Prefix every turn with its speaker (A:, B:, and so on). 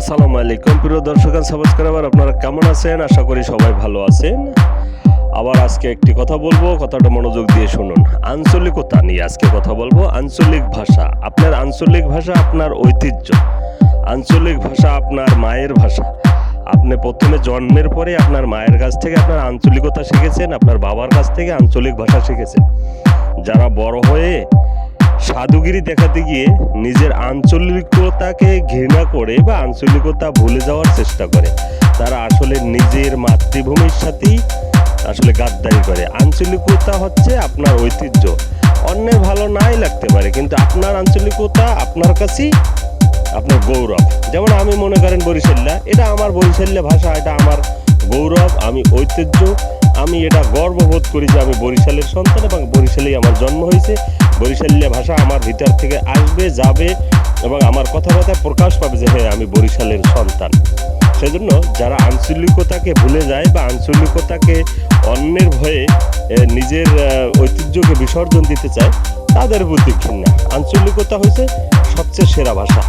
A: আসসালামু আলাইকুম। প্রিয় দর্শক সাবস্ক্রাইবার আপনারা কেমন আছেন? আশা করি সবাই ভালো আছেন। আবার আজকে একটি কথা বলব, কথাটা মনোযোগ দিয়ে শুনুন। আঞ্চলিকতা নিয়ে আজকে কথা বলব। আঞ্চলিক ভাষা, আপনার আঞ্চলিক ভাষা, আপনার ঐতিহ্য। আঞ্চলিক ভাষা, আপনার মায়ের ভাষা। আপনি প্রথমে জন্মের পরে আপনার মায়ের কাছ থেকে আপনার আঞ্চলিকতা শিখেছেন, আপনার বাবার কাছ থেকে আঞ্চলিক ভাষা শিখেছেন। যারা বড় হয়ে সাধুগিরি দেখাতে গিয়ে নিজের আঞ্চলিকতাকে ঘৃণা করে বা আঞ্চলিকতা ভুলে যাওয়ার চেষ্টা করে। তারা আসলে নিজের মাতৃভূমির সাথেই আসলে গাদ্দারি করে। আঞ্চলিকতা হচ্ছে আপনার ঐতিহ্য। অন্যের ভালো নাই লাগতে পারে, কিন্তু আপনার আঞ্চলিকতা আপনার কাছেই আপনার গৌরব। যেমন আমি মনে করেন বরিশাল্লা, এটা আমার বরিশাল্লা ভাষা, এটা আমার গৌরব, আমি ঐতিহ্য, আমি এটা গর্ববোধ করি যে আমি বরিশালের সন্তান এবং বরিশালেই আমার জন্ম হয়েছে। বরিশালিয়া ভাষা আমার ভিতর থেকে আসবে, যাবে এবং আমার কথাবার্তায় প্রকাশ পাবে যে হ্যাঁ আমি বরিশালের সন্তান। সেজন্য যারা আঞ্চলিকতাকে ভুলে যায় বা আঞ্চলিকতাকে অন্যের ভয়ে নিজের ঐতিহ্যকে বিসর্জন দিতে চায়, তাদের বুদ্ধি ঘৃণা আঞ্চলিকতা হয়েছে সবচেয়ে সেরা ভাষা।